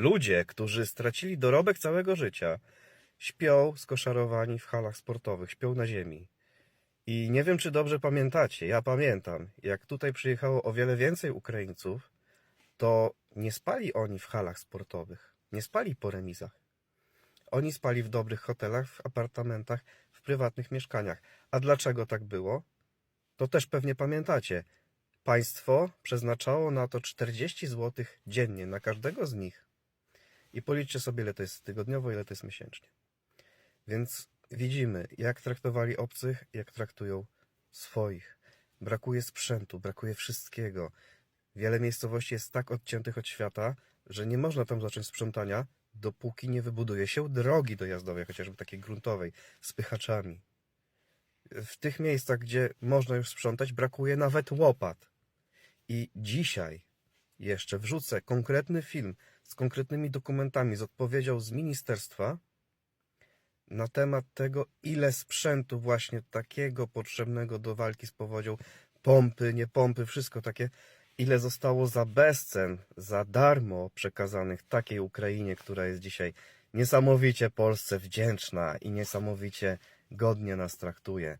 Ludzie, którzy stracili dorobek całego życia, śpią skoszarowani w halach sportowych, śpią na ziemi. I nie wiem, czy dobrze pamiętacie, ja pamiętam, jak tutaj przyjechało o wiele więcej Ukraińców, to nie spali oni w halach sportowych, nie spali po remizach. Oni spali w dobrych hotelach, w apartamentach, w prywatnych mieszkaniach. A dlaczego tak było? To też pewnie pamiętacie. Państwo przeznaczało na to 40 zł dziennie na każdego z nich. I policzcie sobie, ile to jest tygodniowo, ile to jest miesięcznie. Więc widzimy, jak traktowali obcych, jak traktują swoich. Brakuje sprzętu, brakuje wszystkiego. Wiele miejscowości jest tak odciętych od świata, że nie można tam zacząć sprzątania, dopóki nie wybuduje się drogi dojazdowej, chociażby takiej gruntowej, z pychaczami. W tych miejscach, gdzie można już sprzątać, brakuje nawet łopat. I dzisiaj jeszcze wrzucę konkretny film z konkretnymi dokumentami, z odpowiedzią z ministerstwa na temat tego, ile sprzętu właśnie takiego potrzebnego do walki z powodzią, pompy, nie pompy, wszystko takie, ile zostało za bezcen, za darmo przekazanych takiej Ukrainie, która jest dzisiaj niesamowicie Polsce wdzięczna i niesamowicie godnie nas traktuje.